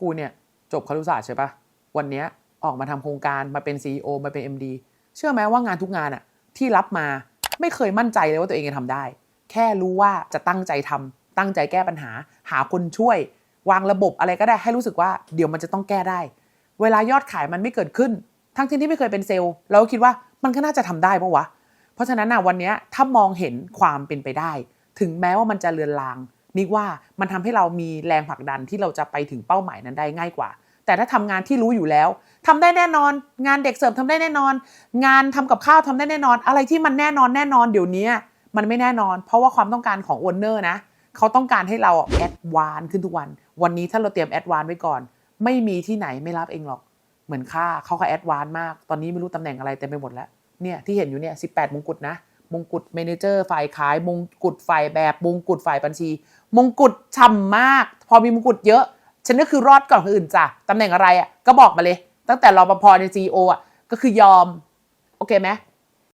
กูเนี่ยจบครุศาสตร์ใช่ปะวันเนี้ยออกมาทำโครงการมาเป็น CEO มาเป็น MD เชื่อไหมว่างานทุกงานอะที่รับมาไม่เคยมั่นใจเลยว่าตัวเองจะทำได้ แค่รู้ว่าจะตั้งใจทำตั้งใจแก้ปัญหา หาคนช่วย วางระบบอะไรก็ได้ให้รู้สึกว่าเดี๋ยวมันจะต้องแก้ได้ เวลายอดขายมันไม่เกิดขึ้น ทั้งที่ที่ไม่เคยเป็นเซลล์เราก็คิดว่ามันก็น่าจะทำได้ปะวะเพราะฉะนั้นนะวันนี้ถ้ามองเห็นความเป็นไปได้ ถึงแม้ว่ามันจะเลือนลาง นิกว่ามันทำให้เรามีแรงผลักดันที่เราจะไปถึงเป้าหมายนั้นได้ง่ายกว่า แต่ถ้าทำงานที่รู้อยู่แล้วทำได้แน่นอน งานเด็กเสิร์ฟทำได้แน่นอน งานทำกับข้าวทำได้แน่นอน อะไรที่มันแน่นอนแน่นอนเดี๋ยวนี้มันไม่แน่นอน เพราะว่าความต้องการของโอนเนอร์นะเขาต้องการให้เราแอดวานขึ้นทุกวัน วันนี้ถ้าเราเตรียมแอดวานไว้ก่อน ไม่มีที่ไหนไม่รับเองหรอก เหมือนค่าเขาก็แอดวานมาก ตอนนี้ไม่รู้ตำแหน่งอะไรเต็มไปหมดแล้ว เนี่ยที่เห็นอยู่เนี่ย18มงกุฎนะ มงกุฎเมนเจอร์ฝ่ายขายมงกุฎฝ่ายแบบมงกุฎฝ่ายบัญชี มงกุฎฉ่ำมาก พอมีมงกุฎเยอะ ฉันก็คือรอดก่อนคนอื่นจ้ะตำแหน่งอะไรอะก็บอกมาเลย ตั้งแต่รอปภในซีโออะก็คือยอม โอเคไหม